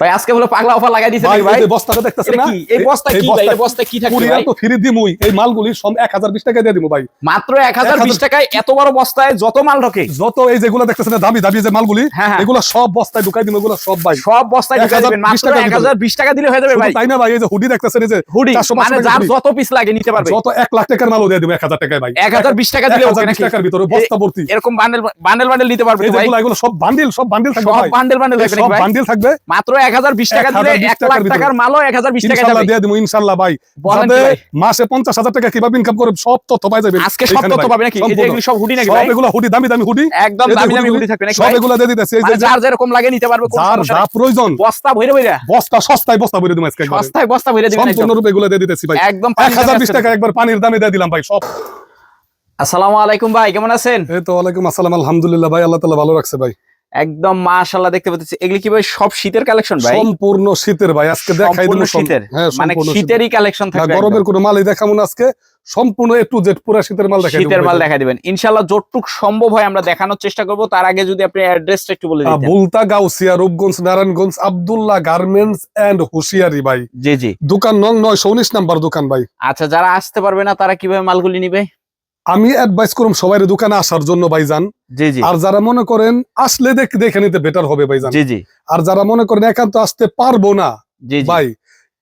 ভাই আজকে হলো পাগলা অফার লাগাই দিয়েছে ভাই ভাই? এই বস্তাটা দেখতেছেন না? এই বস্তা কি ভাই? এই বস্তা কি কুরিয়ার ভাই? তো ফ্রি দিমুই। এই মালগুলি সব 1020 টাকা দিয়ে দিমু ভাই। মাত্র এক হাজার 1000 বিশ টাকায় এত বড় বস্তায় যত মাল ঢোকে। যত এই যেগুলো দেখতেছেন না, দামি দামি যে মালগুলি হ্যাঁ, হ্যাঁ। এগুলো সব বস্তায় ঢুকাই দিমু এগুলো সব ভাই। সব বস্তায় ঢুকাই দিবেন। মাত্র টাকা এক হাজার বিশ টাকা দিলে হয়ে যাবে ভাই। তাই না ভাই এই যে হুডি দেখতেছেন এই যে হুডি মানে যার যত পিস লাগে নিতে পারবে। যত 1 লাখ টাকার মালও দিয়ে দিমু 1000 টাকায় ভাই। এক হাজার বিশ টাকা দিলে ওকে 1020 টাকার ভিতরে বস্তা ভর্তি। এরকম বান্ডেল বান্ডেল বান্ডেল নিতে পারবে ভাই। এগুলো সব বান্ডিল সব বান্ডিল থাকবে সব বান্ডেল বান্ডেল থাকবে সব বান্ডিল থাকবে। মাত্র এক হাজার বিশ টাকা দিলে এক লাখ টাকার মালও এক হাজার বিশ টাকা দিয়ে দিমু ইনশাআল্লাহ ভাই। বলেন কি যাতে ভাই? মাসে 50000 টাকা কীভাবে ইনকাম করে সব তথ্য পাই যাবেন আজকে সব তথ্য পাবে নাকি? এই যে সম্পূর্ণ। এগুলো সব হুডি নাকি সব এগুলো হুডি দামি দামি হুডি একদম দামি দামি হুডি, হুডি থাকবে নাকি সব এগুলো দিয়ে দিতেছি এই যে যার যেরকম লাগে নিতে পারবে যার যা প্রয়োজন। বস্তা ভরে ভরে। বস্তা সস্তায় বস্তা ভরে দিমু আজকে সস্তায় বস্তা ভরে দিবেন সম্পূর্ণ রূপে এগুলো দিয়ে দিতেছি ভাই। একদম এক হাজার বিশ টাকা একবার পানির দামে দিয়ে দিলাম ভাই সব। আসসালামু আলাইকুম ভাই কেমন আছেন? এই তো ওয়ালাইকুম আসসালাম আলহামদুলিল্লাহ ভাই আল্লাহ তাআলা ভালো রাখছে ভাই। একদম মাশাআল্লাহ দেখতে পাচ্ছি। এগুলি কি ভাই সব শীতের কালেকশন ভাই? সম্পূর্ণ শীতের ভাই আজকে দেখাই সম্পূর্ণ শীতের। হ্যাঁ মানে শীতেরই কালেকশন থাকবে গরমের। কোনো মালই দেখাবো না আজকে। সম্পূর্ণ একটু জেড পুরো শীতের মাল দেখাই শীতের মাল দেখাই দিবেন। ইনশাআল্লাহ যতটুক সম্ভব হয় আমরা দেখানোর চেষ্টা করব। তার আগে যদি আপনি অ্যাড্রেসটা একটু বলে দিতেন। Bulta Gausia Rupganj Narayanganj Abdullah garments and hosiery ভাই। জি জি। দোকান নং নয়শো উনিশ নাম্বার দোকান ভাই। আচ্ছা যারা আসতে পারবে না তারা কীভাবে মালগুলি নিবে? আমি অ্যাডভাইস করুম সবাই দোকানে আসার জন্য ভাইজান। জি জি। আর যারা মনে করেন আসলে দেখ- দেখে নিতে বেটার হবে ভাইজান। জি জি। আর যারা মনে করেন একান্ত আসতে পারব না ভাই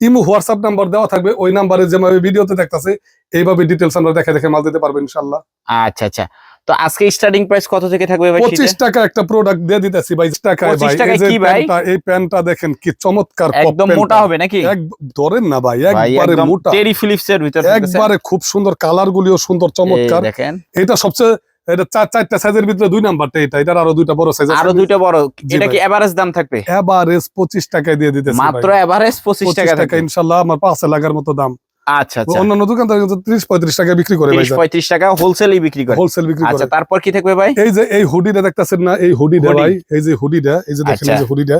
ইমো হোয়াটসঅ্যাপ নাম্বার দেওয়া থাকবে ওই নাম্বারে যেভাবে ভিডিওতে দেখতেছে এইভাবে ডিটেলস আমরা দেখে দেখে মাল দিতে পারব ইনশাল্লাহ। আচ্ছা আচ্ছা। তো আজকে স্টার্টিং প্রাইস কত থেকে থাকবে ভাই পঁচিশ শীতে? টাকা একটা প্রোডাক্ট দিয়ে দিতেছি ভাই 20 টাকায় ভাই এই টাকায় যে কি ভাই? প্যান্টটা এই প্যান্টটা দেখেন কি চমৎকার একদম মোটা হবে নাকি? এক ধরেন না ভাই একবারে মোটা। টেরি ফিলিপস এর ভিতর। একবারে খুব সুন্দর কালার গুলিও সুন্দর চমৎকার। দেখেন। এটা সবচেয়ে এটা চার চারটা সাইজের ভিতরে দুই নাম্বারটা এটা এটার আরও দুইটা বড় সাইজ আরও দুইটা বড়। এটা কি এভারেজ দাম থাকবে? এভারেজ পঁচিশ টাকায় দিয়ে দিতেছি মাত্র এভারেজ পঁচিশ টাকা টাকা ইনশাল্লাহ আমার পাঁচ লাগার মতো দাম। আচ্ছা আচ্ছা। অন্যান্য দোকানদার কিন্তু ত্রিশ পঁয়ত্রিশ টাকা বিক্রি করে ভাই টাকা হোলসেলই বিক্রি করে। হোলসেল বিক্রি আচ্ছা তারপর কি থাকবে ভাই? এই যে এই হুডিটা দেখতাছেন না? এই হুডিটা। ভাই এই যে হুডিটা এই যে দেখেন এই আচ্ছা। যে হুডিটা।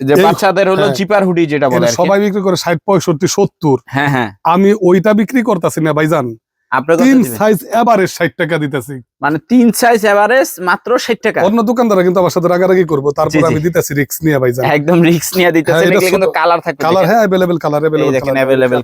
যে এই- বাচ্চাদের হলো হ্যাঁ। জিপার হুডি যেটা বলে। সবাই বিক্রি করে হ্যাঁ হ্যাঁ। আমি ওইটা বিক্রি করতেছি না ভাইজান তিন সাইজ এভারেজ ষাট টাকা দিতেছি। মানে তিন সাইজ এভারেজ মাত্র ষাট টাকা। অন্য কিন্তু আমার সাথে রাগারাগি করব তারপর। আমি দিতেছি নিয়ে একদম রিস্ক নিয়ে দিতেছে হ্যাঁ, এটা কিন্তু কালার থাকবে কালার হ্যাঁ কালার দেখেন।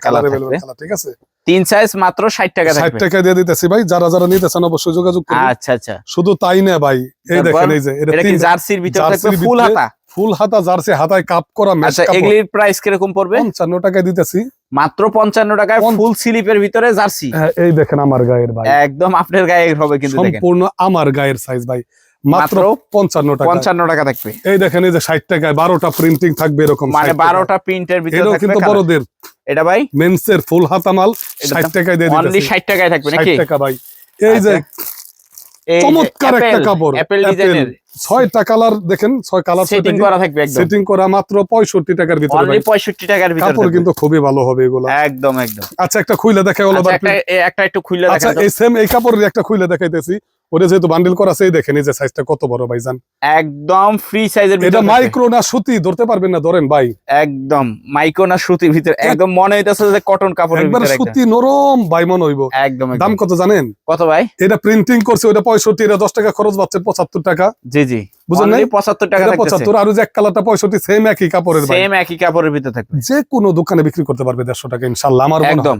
কালার ঠিক আছে তিন সাইজ মাত্র ষাট টাকা ষাট থাকবে। টাকা দিয়ে দিতেছি ভাই যারা যারা অবশ্যই যোগাযোগ করুন আচ্ছা আচ্ছা। শুধু তাই না ভাই এই দেখেন এই যে এটা এটা তিন জার্সির ভিতর থাকবে ফুল হাতা? ফুল হাতা জার্সি হাতায় কাপ করা আচ্ছা এগুলির প্রাইস কীরকম পড়বে? পঞ্চান্ন টাকায় দিতেছি। মাত্র পঞ্চান্ন টাকায় পঞ্চ- ফুল স্লিপের ভিতরে জার্সি? হ্যাঁ, এই দেখেন আমার গায়ের ভাই। একদম আপনার গায়ে হবে কিন্তু দেখেন। সম্পূর্ণ আমার গায়ের সাইজ ভাই। মাত্র মাত্র পঞ্চান্ন টাকা। পঞ্চান্ন টাকা থাকবে। এই দেখেন এই যে ষাট টাকায় বারোটা প্রিন্টিং থাকবে এরকম মানে 60 টাকায়। বারোটা প্রিন্টের ভিতরে থাকবে কিন্তু বড়দের। এটা ভাই? মেন্সের ফুল হাতা মাল এটা ষাট তো টাকায় দিয়ে অনলি দিতেছি। ষাট টাকায় থাকবে নাকি? টাকা ভাই। এই যে চমৎকার একটা কাপড় Apple, ডিজাইনের ছয়টা কালার দেখেন ছয় কালার সেটিং করা থাকবে একদম। সেটিং করা মাত্র পঁয়ষট্টি টাকার ভিতরে অনলি ভাই। পঁয়ষট্টি টাকার ভিতরে কাপড় কিন্তু খুবই ভালো হবে এগুলো। একদম একদম। আচ্ছা একটা খুইলে দেখাই হলো আচ্ছা, একটা একটা একটু খুললে আচ্ছা এই সেম এই কাপড়ের একটা খুইলে দেখাইতেছি। ওটা যেহেতু বান্ডিল করা আছে এই দেখেন এই যে সাইজটা কত বড় ভাইজান। একদম ফ্রি সাইজের এটা মাইক্রো না সুতি ধরতে পারবেন না ধরেন ভাই। একদম মাইক্রো না সুতির ভিতরে একদম মনে হইতাছে যে কটন কাপড়ের ভিতরে। সুতি নরম ভাই মনে হইব। একদম। দাম কত জানেন? কত ভাই? এটা প্রিন্টিং করছে ওটা পঁয়ষট্টি এটা দশ টাকা খরচ পাচ্ছে পঁচাত্তর টাকা। জি জি। বুঝলেন নাই? 75 টাকা থাকতেছে। পঁচাত্তর আর ওই যে এক কালারটা পঁয়ষট্টি সেম একই কাপড়ের ভাই। সেম একই কাপড়ের ভিতরে থাকবে। যে কোনো দোকানে বিক্রি করতে পারবে দেড়শো টাকা ইনশাল্লাহ আমার মনে একদম।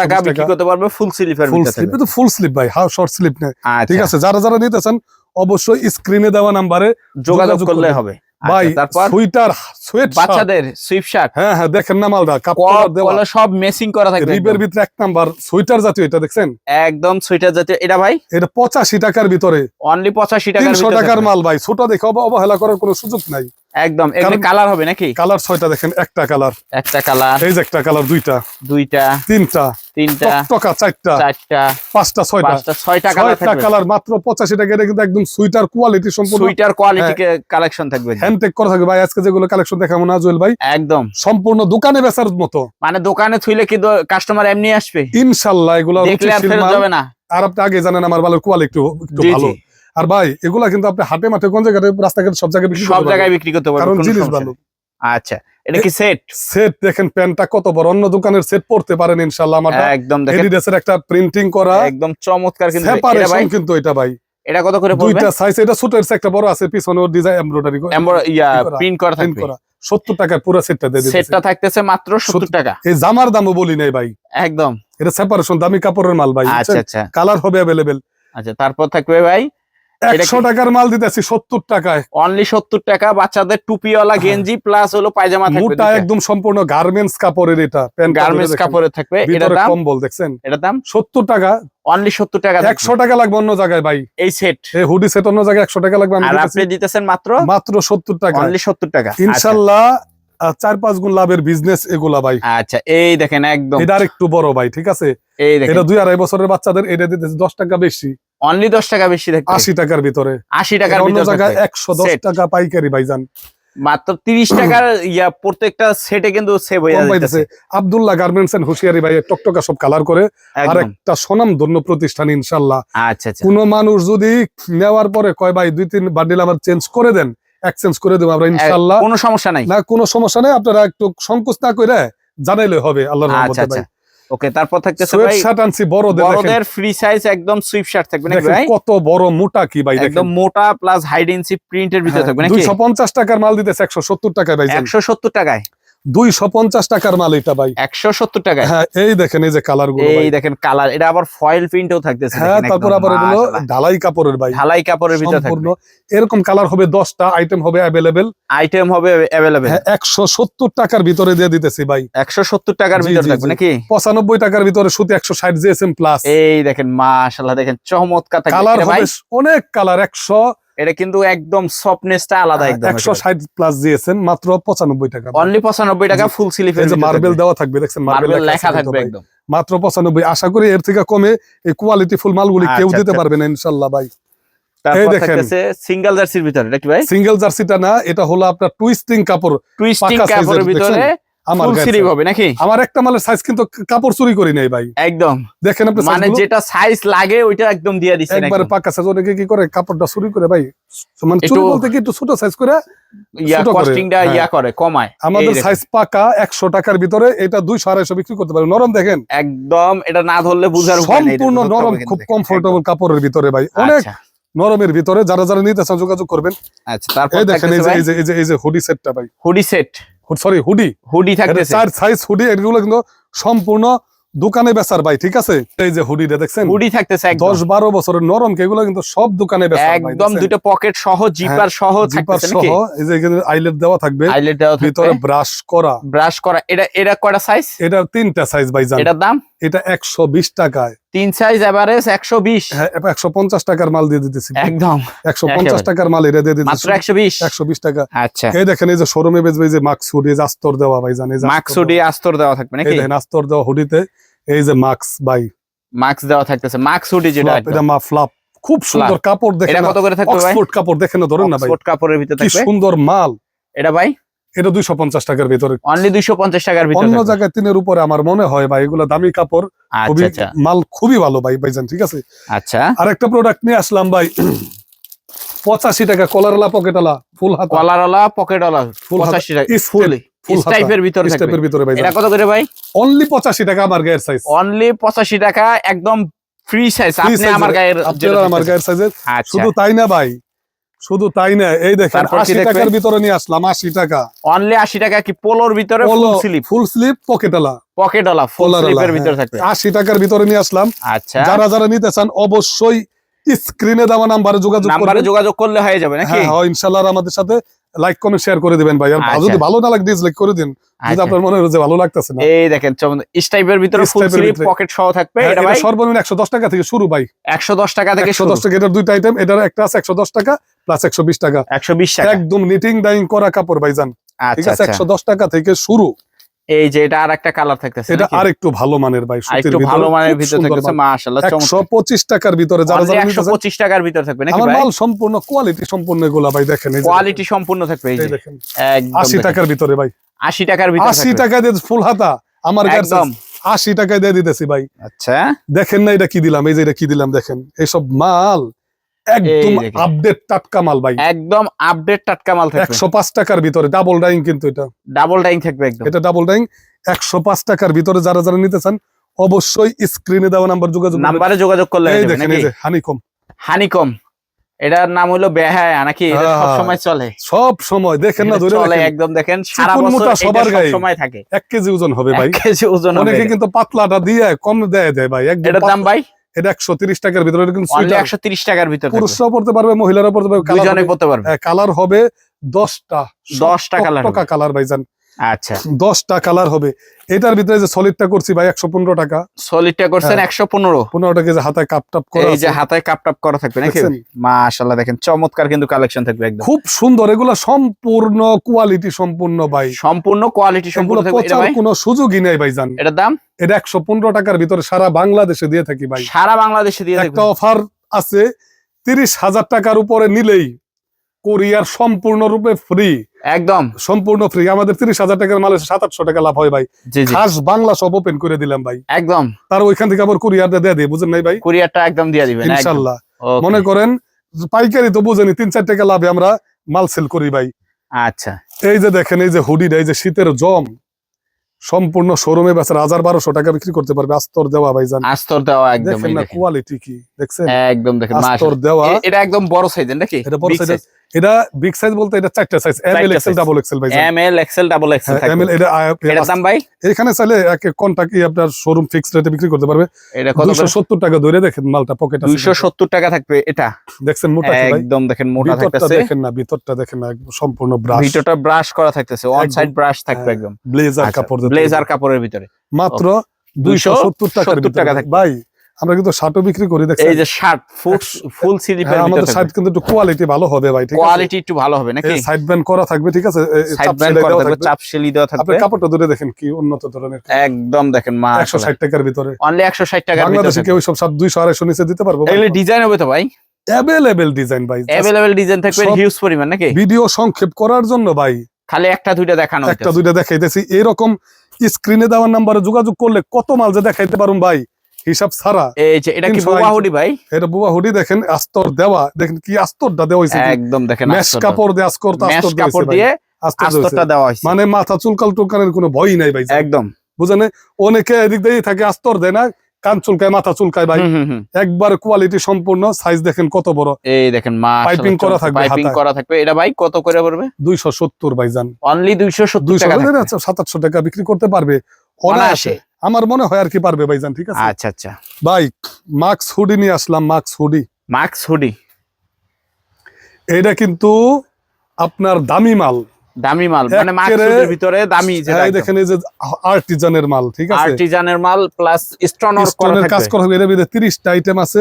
টাকা বিক্রি করতে পারবে ফুল স্লিপের ফুল স্লিপ তো ফুল স্লিপ ভাই হাউ শর্ট স্লিপ নেই। ঠিক আচ্ছা আছে যারা যারা নিতেছেন অবশ্যই স্ক্রিনে দেওয়া নাম্বারে যোগাযোগ যোগাযোগ করলে হবে। ভাই আচ্ছা, সুইটার সুইট বাচ্চাদের সুইপ শার্ট। হ্যাঁ হ্যাঁ দেখেন না মালদা কাপড় দেওয়া। সব মেসিং করা থাকে রিবের ভিতরে এক নাম্বার সুইটার জাতীয় এটা দেখছেন? একদম সুইটার জাতীয়। এটা ভাই? এটা পঁচাশি টাকার ভিতরে। অনলি পঁচাশি টাকার তিনশো ভিতরে টাকার মাল ভাই। ছোট দেখে অবহেলা করার কোনো সুযোগ নাই। একদম এখানে কালার হবে নাকি? কালার ছয়টা দেখেন একটা কালার একটা কালার এই যে একটা কালার দুইটা। দুইটা তিনটা। তিনটা টকা চারটা। চারটা পাঁচটা ছয়টা। পাঁচটা ছয়টা কালার ছয়টা কালার মাত্র পঁচাশি টাকা এটা কিন্তু একদম সুইটার কোয়ালিটি সম্পূর্ণ। সুইটার কোয়ালিটি কালেকশন থাকবে। হ্যান্ডটেক করা থাকবে। ভাই আজকে যেগুলো কালেকশন দেখাবো না জুয়েল ভাই একদম। সম্পূর্ণ দোকানে বেচার মতো। মানে দোকানে থুইলে কি কাস্টমার এমনি আসবে? ইনশাল্লাহ এগুলো দেখলে আর ফেরত যাবে না। আর আপনি আগে জানেন আমার ভালো কোয়ালিটি একটু ভালো। আর ভাই এগুলা কিন্তু আপনি হাটে মাঠে কোন জায়গায় রাস্তাঘাটে সব জায়গায় বিক্রি সব জায়গায় বিক্রি করতে পারবে কারণ জিনিস ভালো। আচ্ছা এটা কি সেট সেট দেখেন প্যান্টটা কত বড় অন্য দোকানের সেট পড়তে পারেন ইনশাল্লাহ আমার একদম দেখেন। এডিডাসের একটা প্রিন্টিং করা। একদম চমৎকার কিন্তু। এটা সেপারেশন কিন্তু এটা ভাই। এটা কত করে পড়বে? দুইটা সাইজ এটা সুটের একটা বড় আছে পিছনে ওর ডিজাইন এমব্রয়ডারি এমব্র- ইয়া প্রিন্ট করা থাকবে। করা। সত্তর টাকায় পুরো সেটটা দিয়ে দিতেছি। সেটটা থাকতেছে মাত্র সত্তর টাকা। এই জামার দামও বলি নাই ভাই। একদম। এটা সেপারেশন দামি কাপড়ের মাল ভাই আচ্ছা আচ্ছা। কালার হবে অ্যাভেলেবেল আচ্ছা তারপর থাকবে ভাই এটা একশো কি- টাকার মাল দিতেছি সত্তর টাকায়। অনলি সত্তর টাকা বাচ্চাদের টুপিওয়ালা গেঞ্জি প্লাস হলো পায়জামা থাকবে মোটা একদম সম্পূর্ণ গার্মেন্টস কাপড়ের এটা প্যান্ট গার্মেন্টস কাপড়ের থাকবে। ভিতরে দাম? কম্বল দেখছেন? এটার দাম? সত্তর টাকা। অনলি সত্তর টাকা থাকবে। একশো টাকা লাগবে অন্য জায়গায় ভাই। এই সেট এই হুডি সেট অন্য জায়গায় একশো টাকা লাগবে আর আপনি দিতেছেন মাত্র? মাত্র সত্তর টাকা। অনলি সত্তর টাকা। আচ্ছা, ইনশাল্লাহ চার পাঁচ গুণ লাভের বিজনেস এগুলা ভাই। আচ্ছা এই দেখেন একদম। এটা একটু বড় ভাই ঠিক আছে? এটা দুই আড়াই বছরের বাচ্চাদের এটা দিতেছে দশ টাকা বেশি। অনলি দশ টাকা বেশি থাকবে। আশি টাকার ভিতরে। আশি এটা টাকার অন্য জায়গায় থাকবে। একশো দশ Set। টাকা পাইকারি ভাইজান। মাত্র তিরিশ টাকার ইয়া প্রত্যেকটা সেটে কিন্তু সেভ হয়ে যাচ্ছে। আবদুল্লাহ গার্মেন্টস এন্ড হুশিয়ারি ভাই টকটকা সব কালার করে আর একটা সনাম ধন্য প্রতিষ্ঠান ইনশাল্লাহ আচ্ছা আচ্ছা। কোন মানুষ যদি নেওয়ার পরে কয় ভাই দুই তিন বান্ডিল আবার চেঞ্জ করে দেন এক্সচেঞ্জ করে দেবো আমরা ইনশাল্লাহ কোনো সমস্যা নাই। না কোনো সমস্যা নাই। আপনারা একটু সংকোচ না করে জানাইলে হবে আল্লাহর আচ্ছা রহমতে আচ্ছা। ভাই ওকে তারপর থাকতেছে ভাই শার্ট আনছি বড়দের বড়দের ফ্রি সাইজ একদম সুইপ শার্ট থাকবে নাকি ভাই? কত বড় মোটা কি ভাই একদম মোটা প্লাস হাইড হাইডেন্সি প্রিন্টের ভিতরে থাকবে নাকি? দুইশো পঞ্চাশ টাকার মাল দিতেছে একশো সত্তর টাকায় ভাই একশো সত্তর টাকায়। দুইশো পঞ্চাশ টাকার মাল এটা ভাই। একশো সত্তর টাকায়? হ্যাঁ এই দেখেন এই যে কালারগুলো এই দেখেন কালার এটা আবার ফয়েল প্রিন্টও থাকতেছে হ্যাঁ তারপর আবার এগুলো ঢালাই কাপড়ের ভাই। ঢালাই কাপড়ের ভিতরে থাকবে। এরকম কালার হবে দশটা আইটেম হবে অ্যাভেলেবেল আইটেম হবে অ্যাভেলেবেল হ্যাঁ একশো সত্তর টাকার ভিতরে দিয়ে দিতেছি ভাই। একশো সত্তর টাকার ভিতরে থাকবে নাকি? পঁচানব্বই টাকার ভিতরে শুধু একশো ষাট জিএসএম প্লাস এই দেখেন মাশাআল্লাহ দেখেন চমৎকার কালার হবে অনেক কালার একশো এটা কিন্তু একদম সফটনেসটা আলাদা একদম একশো ষাট প্লাস জিএসএম মাত্র পঁচানব্বই টাকা। অনলি পঁচানব্বই টাকা ফুল স্লিপের এই যে মার্বেল দেওয়া থাকবে দেখছেন মার্বেল লেখা থাকবে একদম। মাত্র পঁচানব্বই আশা করি এর থেকে কমে এই কোয়ালিটি ফুল মালগুলি কেউ আচ্ছা, দিতে আচ্ছা। পারবে না ইনশাল্লাহ ভাই। দেখেন। সিঙ্গেল জার্সির ভিতরে এটা কি ভাই? সিঙ্গেল জার্সিটা না এটা হলো আপনার টুইস্টিং কাপড় টুইস্টিং কাপড়ের ভিতরে আমার। হবে নাকি? একটা মালের সাইজ কিন্তু কাপড় চুরি করি নাই ভাই। একদম। দেখেন আপনি মানে যেটা সাইজ লাগে ওইটা একদম দিয়ে দিচ্ছেন একবারে পাকা সাইজ অনেকে কি করে কাপড়টা চুরি করে ভাই? মানে চুরি বলতে কি একটু ছোট সাইজ করে ইয়া কস্টিংটা হ্যাঁ। ইয়া করে কমায়। আমাদের সাইজ পাকা একশো টাকার ভিতরে এটা বিক্রি করতে পারে। নরম দেখেন। একদম এটা না ধরলে বুঝার উপায় নেই, সম্পূর্ণ নরম খুব কমফোর্টেবল কাপড়ের ভিতরে ভাই। অনেক আচ্ছা, নরমের ভিতরে যারা যারা নিতে চান যোগাযোগ করবেন। আচ্ছা তারপর দেখেন এই যে এই যে এই যে এই যে হুডি সেটটা ভাই। Hoodie set sorry hoodie hoodie থাকে চার সাইজ হুডি এগুলো কিন্তু সম্পূর্ণ দোকানে বেচার ভাই ঠিক আছে? এই যে হুডিটা দেখছেন? হুডি থাকতেছে দশ বারো বছরের নরম কেগুলো কিন্তু সব দোকানে বেচার একদম? দুটো পকেট সহ জিপার সহ জিপার সহ এই যে এখানে আইলেট দেওয়া থাকবে আইলেট দেওয়া ভিতরে ব্রাশ করা। ব্রাশ করা এটা এটা কয়টা সাইজ এটা তিনটা সাইজ ভাই জান এটার দাম? এটা একশো বিশ টাকায়। তিন সাইজ এভারেজ একশো বিশ। হ্যাঁ একশো পঞ্চাশ টাকার মাল দিয়ে দিতেছি। একদম। একশো পঞ্চাশ টাকার মাল এটা দিয়ে দিতেছি। একশো বিশ। একশো বিশ টাকা। আচ্ছা। এই দেখেন এই যে শোরুমে বেচবে যে হুডি আস্তর দেওয়া ভাই জান যে আস্তর দেওয়া। থাকবে নাকি? দেখেন আস্তর দেওয়া হুডিতে এই যে মাক্স ভাই। মাক্স দেওয়া থাকতেছে। মাক্সুডি যেটা এটা মা ফ্লাপ খুব সুন্দর কাপড় এটা দেখেন কত করে থাকবে ভাই? কাপড় দেখেন না ধরেন না ভাই। কাপড়ের ভিতরে কি সুন্দর মাল। এটা ভাই? এটা দুইশো পঞ্চাশ টাকার ভিতরে। অনলি দুইশো পঞ্চাশ টাকার ভিতরে অন্য জায়গায় তিনের উপরে আমার মনে হয় ভাই এগুলো দামি কাপড় খুবই আচ্ছা। আচ্ছা মাল খুবই ভালো ভাই ভাইজান ঠিক আছে? আচ্ছা। আরেকটা প্রোডাক্ট নিয়ে আসলাম ভাই পঁচাশি টাকা কলারলা পকেটালা ফুল হাত। পকেটওয়ালা ফুল হাতা, পঁচাশি টাকা ফুল ফুল টাইপের ভিতরে ভিতরে ভাই এটা কত করে ভাই? অনলি পঁচাশি টাকা আমার গায়ের সাইজ অনলি পঁচাশি টাকা একদম ফ্রি সাইজ আপনি আমার গায়ের আমার গায়ের আচ্ছা। শুধু তাই না ভাই শুধু তাই না? এই দেখেন আশি টাকার ভিতরে নিয়ে আসলাম আশি টাকা। অনলি আশি টাকা কি পোলোর ভিতরে ফুল স্লিপ ফুল স্লিপ পকেটালা পকেটওয়ালা ফুল স্লিপের হ্যাঁ। ভিতরে থাকবে। আশি টাকার ভিতরে নিয়ে আসলাম। আচ্ছা। যারা যারা নিতে চান অবশ্যই স্ক্রিনে দেওয়া নাম্বারে যোগাযোগ নাম্বারে যোগাযোগ করলে হয়ে যাবে নাকি? হ্যাঁ ইনশাআল্লাহ আমাদের সাথে লাইক কমেন্ট শেয়ার করে দিবেন ভাই। আর আচ্ছা। যদি ভালো না লাগে ডিসলাইক করে দিন। যদি আচ্ছা। আপনার মনে হয় যে ভালো লাগতেছে না। এই দেখেন স্টাইপের ভিতরে ফুল স্লিপ পকেট সহ থাকবে এটা ভাই? সর্বনিম্ন টাকা থেকে শুরু ভাই। একশো দশ টাকা থেকে একশো দশ টাকা এটার দুইটা আইটেম এটার একটা আছে একশো দশ টাকা। প্লাস একশো বিশ টাকা। একশো বিশ টাকা। একদম নিটিং ডাইং করা কাপড় ভাইজান। ঠিক আচ্ছা আছে আচ্ছা। একশো দশ টাকা থেকে শুরু। এই যে এটা আর একটা কালার থাকতেছে এটা আর একটু ভালো মানের ভাই একটু ভালো মানের ভিতরে থাকতেছে মাশাআল্লাহ একশো পঁচিশ টাকার ভিতরে যারা যারা একশো নিতে চান, পঁচিশ টাকার ভিতরে থাকবে নাকি ভাই? মাল সম্পূর্ণ কোয়ালিটি সম্পূর্ণ এগুলা ভাই দেখেন এই কোয়ালিটি সম্পূর্ণ থাকবে এই যে। একদম আশি দেখেন। টাকার ভিতরে ভাই। আশি টাকার ভিতরে আশি থাকবে। টাকা দিয়ে ফুল হাতা আমার একদম। size আশি টাকায় দিয়ে দিতেছি ভাই। আচ্ছা। দেখেন না এটা কি দিলাম এই যে এটা কি দিলাম দেখেন। এইসব মাল একদম আপডেট টাটকা মাল ভাই। একদম আপডেট টাটকা মাল থাকবে। টাকার ভিতরে ডাবল ডাইং কিন্তু এটা। ডাবল ডাইং থাকবে একদম। এটা ডাবল ডাইং একশো পাঁচ টাকার ভিতরে যারা যারা নিতে চান অবশ্যই স্ক্রিনে দেওয়া নাম্বার যোগাযোগ করবেন। নাম্বারে যোগাযোগ করলে এই যাবে দেখেন নাকি? এই যে হানিকম। হানিকম। এটার নাম হলো বেহায়া নাকি? এটা হ্যাঁ। সব সময় চলে। সব সময়। দেখেন না ধরে চলে একদম দেখেন সারা বছর সবার গায়ে। সময় থাকে। এক কেজি ওজন হবে ভাই। কেজি ওজন হবে। অনেকে কিন্তু পাতলাটা দিয়ে কম দেয় দেয় ভাই। একদম এটার দাম ভাই? এটা একশো তিরিশ টাকার ভিতরে এটা কিন্তু অনলি sweater। একশো তিরিশ টাকার ভিতরে। পুরুষরাও পড়তে পারবে মহিলারাও পড়তে পারবে দুজনে পড়তে পারবে হ্যাঁ, কালার হবে দশটা দশটা কালার টাকা কালার ভাইজান আচ্ছা। দশটা কালার হবে। এটার ভিতরে যে সলিডটা করছি ভাই একশো পনেরো টাকা। সলিডটা করছেন হ্যাঁ। একশো পনেরো। পনেরো টাকা যে হাতায় কাপ টাপ করা এই যে হাতায় কাপ টাপ করা থাকবে নাকি? মাশাল্লাহ দেখেন চমৎকার কিন্তু কালেকশন থাকবে একদম। খুব সুন্দর এগুলো সম্পূর্ণ কোয়ালিটি সম্পূর্ণ ভাই। সম্পূর্ণ কোয়ালিটি সম্পূর্ণ ভাই? কোনো সুযোগই নেই ভাইজান এটার দাম? এটা একশো পনেরো টাকার ভিতরে সারা বাংলাদেশে দিয়ে থাকি ভাই। সারা বাংলাদেশে দিয়ে একটা অফার আছে তিরিশ হাজার টাকার উপরে নিলেই কোরিয়ার সম্পূর্ণরূপে ফ্রি একদম। সম্পূর্ণ ফ্রি আমাদের তিরিশ হাজার টাকার মালে সাত আটশো টাকা লাভ হয় ভাই। খাস বাংলা সব ওপেন করে দিলাম ভাই। একদম। তার ওইখান থেকে আবার কুরিয়ার দিয়ে দিয়ে বুঝেন নাই ভাই? কুরিয়ারটা একদম দিয়ে দিবেন একদম। ইনশাল্লাহ। মনে করেন পাইকারি তো বুঝেনি তিন চার টাকা লাভে আমরা মাল সেল করি ভাই। আচ্ছা। এই যে দেখেন এই যে হুডিটা এই যে শীতের জম সম্পূর্ণ শোরুমে বেচার হাজার বারোশো টাকা বিক্রি করতে পারবে আস্তর দেওয়া ভাইজান আস্তর দেওয়া একদম দেখেন না কোয়ালিটি কি দেখছেন? একদম দেখেন আস্তর দেওয়া। এটা একদম বড় সাইজের নাকি? এটা বড় এর। এটা বিগ সাইজ বলতে এটা চারটা size M L XL double XL ভাইজান M L XL double XL M L এটা আহ, দাম ভাই? এখানে চাইলে একে কন্টাক্ট আপনার শোরুম ফিক্সড রেটে বিক্রি করতে পারবে? এটা কত দুশো সত্তর টাকা ধরে দেখেন মালটা পকেট দুইশো সত্তর টাকা থাকবে এটা। দেখছেন মোটা কি ভাই? একদম দেখেন মোটা থাকতেছে। দেখেন না ভিতরটা দেখেন না একদম সম্পূর্ণ ব্রাশ ভিতরটা ব্রাশ করা থাকতেছে ওয়ান সাইড ব্রাশ থাকবে হ্যাঁ, একদম। ব্লেজার কাপড় ব্লেজার কাপড়ের ভিতরে। মাত্র দুইশো সত্তর টাকার 270 ভিতরে টাকা থাকবে। ভাই আমরা কিন্তু শার্টও বিক্রি করি দেখছেন? এই যে শার্ট ফুল ফুল স্লিপের আমাদের শার্ট কিন্তু একটু কোয়ালিটি ভালো হবে ভাই ঠিক আছে? কোয়ালিটি একটু ভালো হবে নাকি? সাইড ব্যান্ড করা থাকবে ঠিক আছে? সাইড ব্যান্ড করা থাকবে। চাপ সেলি দেওয়া থাকবে। আপনি কাপড়টা ধরে দেখেন কি উন্নত ধরনের। একদম দেখেন মা একশো ষাট টাকার ভিতরে। অনলি একশো ষাট টাকার বাংলাদেশে কেউ সব সাত দুইশো আড়াইশো নিচে দিতে পারব এগুলো ডিজাইন হবে তো ভাই? অ্যাভেলেবেল ডিজাইন ভাই অ্যাভেলেবেল ডিজাইন থাকবে হিউজ পরিমাণ নাকি? ভিডিও সংক্ষেপ করার জন্য ভাই খালি একটা দুইটা দেখানো একটা দুইটা দেখাইতেছি। এরকম স্ক্রিনে দেওয়ার নাম্বারে যোগাযোগ করলে কত মাল যে দেখাইতে পারুন ভাই? হিসাব ছাড়া এই যে এটা কি বোবা হুডি ভাই? এটা বুবা হুডি দেখেন আস্তর দেওয়া। দেখেন কি আস্তরটা দেওয়া হয়েছে একদম দেখেন মেশ কাপড় দিয়ে আস্তর তো আস্তর কাপড় দিয়ে আস্তরটা দেওয়া হয়েছে। মানে মাথা চুলকাল টুলকানের কোনো ভয়ই নাই ভাই। একদম। বুঝেন? অনেকে এদিক দিয়ে থাকে আস্তর দেয় না কান চুলকায় মাথা চুলকায় ভাই। একবার কোয়ালিটি সম্পূর্ণ সাইজ দেখেন কত বড়। এই দেখেন Piping করা থাকবে পাইপিং করা থাকবে। এটা ভাই কত করে পড়বে? দুইশো সত্তর ভাইজান অনলি দুইশো সত্তর দুইশো টাকা থাকবে। সাতাশশো টাকা বিক্রি করতে পারবে। অনায়াসে। আমার মনে হয় আর কি পারবে ভাইজান ঠিক আছে? আচ্ছা আচ্ছা। ভাই মাক্স হুডি নিয়ে আসলাম মাক্স হুডি মাক্স হুডি এটা কিন্তু আপনার দামি মাল। দামি মাল মানে মাক্স ভিতরে দামি যেটা দেখেন এই যে আর্টিজানের মাল ঠিক আছে? আর্টিজানের মাল প্লাস স্টোনার স্টোনের কাজ থাকবে। করা হবে এর ভিতরে তিরিশটা আইটেম আছে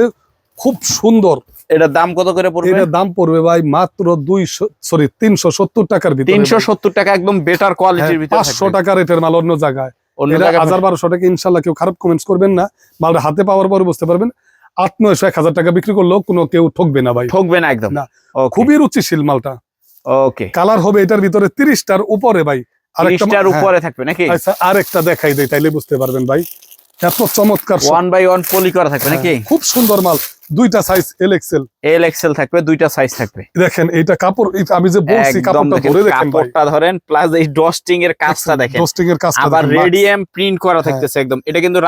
খুব সুন্দর। এটার দাম কত করে পড়বে? এটার দাম পড়বে ভাই মাত্র দুইশো সরি তিনশো সত্তর টাকার ভিতরে। তিনশো সত্তর টাকা একদম বেটার হ্যাঁ, কোয়ালিটির ভিতরে পাঁচশো থাকবে। টাকা রেটের মাল অন্য এটা জায়গায়। হাজার বারোশো টাকা ইনশাল্লাহ কেউ খারাপ কমেন্টস করবেন না। মালটা হাতে পাওয়ার পরে বুঝতে পারবেন। আট নয়শো এক হাজার টাকা বিক্রি করলেও কোনো কেউ ঠকবে না ভাই। ঠকবে না একদম। না। খুবই রুচিশীল মালটা। ওকে কালার হবে এটার ভিতরে তিরিশটার উপরে ভাই। হ্যাঁ, উপরে থাকবে নাকি? আচ্ছা আরেকটা দেখাই দেয় তাইলে বুঝতে পারবেন ভাই। এত চমৎকার ওয়ান বাই ওয়ান পলি করা থাকবে নাকি? হ্যাঁ, খুব সুন্দর মাল। দুইটা size L XL L XL থাকবে দুইটা সাইজ থাকবে। দেখেন এইটা কাপড় আমি যে বলছি কাপড়টা ধরে দেখেন কাপড়টা ধরেন প্লাস এই ডস্টিং এর কাজটা দেখেন। ডোস্টিং এর কাজটা আবার রেডিয়াম প্রিন্ট করা হ্যাঁ। থাকতেছে একদম। এটা কিন্তু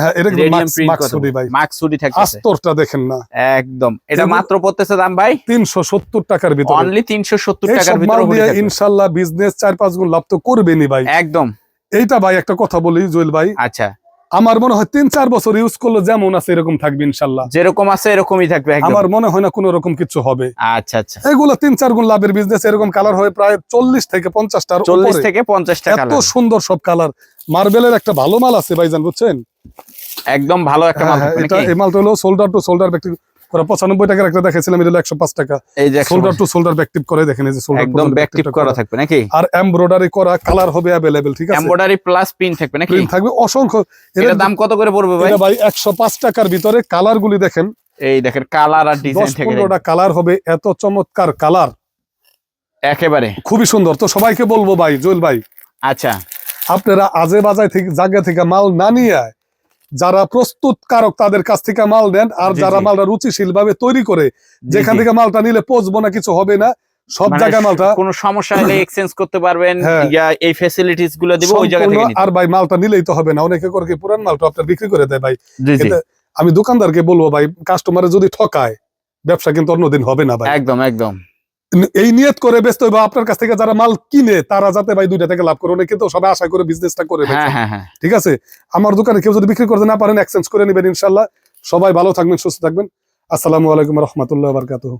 হ্যাঁ এটা কিন্তু রেডিয়াম মাক্স প্রিন্ট করা ভাই। মাক্স হুডি থাকতেছে। আস্তরটা দেখেন না। একদম। এটা মাত্র পড়তেছে দাম ভাই? তিনশো সত্তর টাকার ভিতরে। অনলি তিনশো সত্তর এইসব টাকার মাল ভিতরে। ইনশাল্লাহ বিজনেস চার পাঁচ গুণ লাভ তো করবেনই ভাই। একদম। এইটা ভাই একটা কথা বলি জুয়েল ভাই। আচ্ছা। আমার মনে হয় তিন চার বছর ইউজ করলে যেমন আছে এরকম থাকবে ইনশাল্লাহ। যেরকম আছে এরকমই থাকবে আমার মনে হয় না কোনো রকম কিছু হবে। আচ্ছা আচ্ছা। এগুলো তিন চার গুণ লাভের বিজনেস এরকম কালার হয় প্রায় চল্লিশ থেকে পঞ্চাশটা চল্লিশ থেকে পঞ্চাশটা এত সুন্দর সব কালার মার্বেলের একটা ভালো মাল আছে ভাইজান বুঝছেন? একদম ভালো একটা মাল হ্যাঁ, হ্যাঁ, এটা এই মালটা হলো সোল্ডার টু সোল্ডার ব্যাকটিভ করা পঁচানব্বই টাকার একটা দেখাইছিলাম এটা একশো পাঁচ টাকা। এই যে একশো সোল্ডার টু সোল্ডার ব্যাকটিভ করে দেখেন এই যে সোল্ডার একদম ব্যাকটিভ করা। থাকবে নাকি? আর এমব্রয়ডারি করা কালার হবে অ্যাভেলেবেল ঠিক আছে? এমব্রয়ডারি প্লাস পিন থাকবে নাকি? প্রিন্ট থাকবে অসংখ্য। এটার এটার দাম কত করে পড়বে ভাই? এটা টাকার ভিতরে কালার গুলি দেখেন। এই দেখেন কালার আর ডিজাইন কালার হবে এত চমৎকার কালার একেবারে। খুবই সুন্দর। তো সবাইকে বলব ভাই জুয়েল ভাই আচ্ছা। আপনারা আজে বাজার থেকে জায়গা থেকে মাল না নিয়ে যারা প্রস্তুতকারক তাদের কাছ থেকে মাল দেন আর যারা মালটা রুচিশীল ভাবে তৈরি করে যেখান থেকে মালটা নিলে পচবো না কিছু হবে না সব মানে জায়গায় মালটা কোনো সমস্যা হলে এক্সচেঞ্জ করতে পারবেন হ্যাঁ। এই ফ্যাসিলিটিসগুলো দিব ওই জায়গা থেকে আর ভাই মালটা নিলেই তো হবে না। অনেকে করে কি পুরান মালটা আপনার বিক্রি করে দেয় ভাই। আমি দোকানদারকে বলব ভাই কাস্টমারে যদি ঠকায় ব্যবসা কিন্তু অন্যদিন হবে না ভাই। একদম একদম। এই নিয়ত করে ব্যস্ত হইবা আপনার কাছ থেকে যারা মাল কিনে তারা যাতে ভাই দুইটা থেকে লাভ করে অনেকে কিন্তু সবাই আশা করে বিজনেসটা করে হ্যাঁ। হ্যাঁ হ্যাঁ। ঠিক আছে? আমার দোকানে কেউ যদি বিক্রি করতে না পারেন এক্সচেঞ্জ করে নেবেন ইনশাল্লাহ। সবাই ভালো থাকবেন সুস্থ থাকবেন। আসসালামু আলাইকুম রহমতুল্লাহ বারকাতুহ।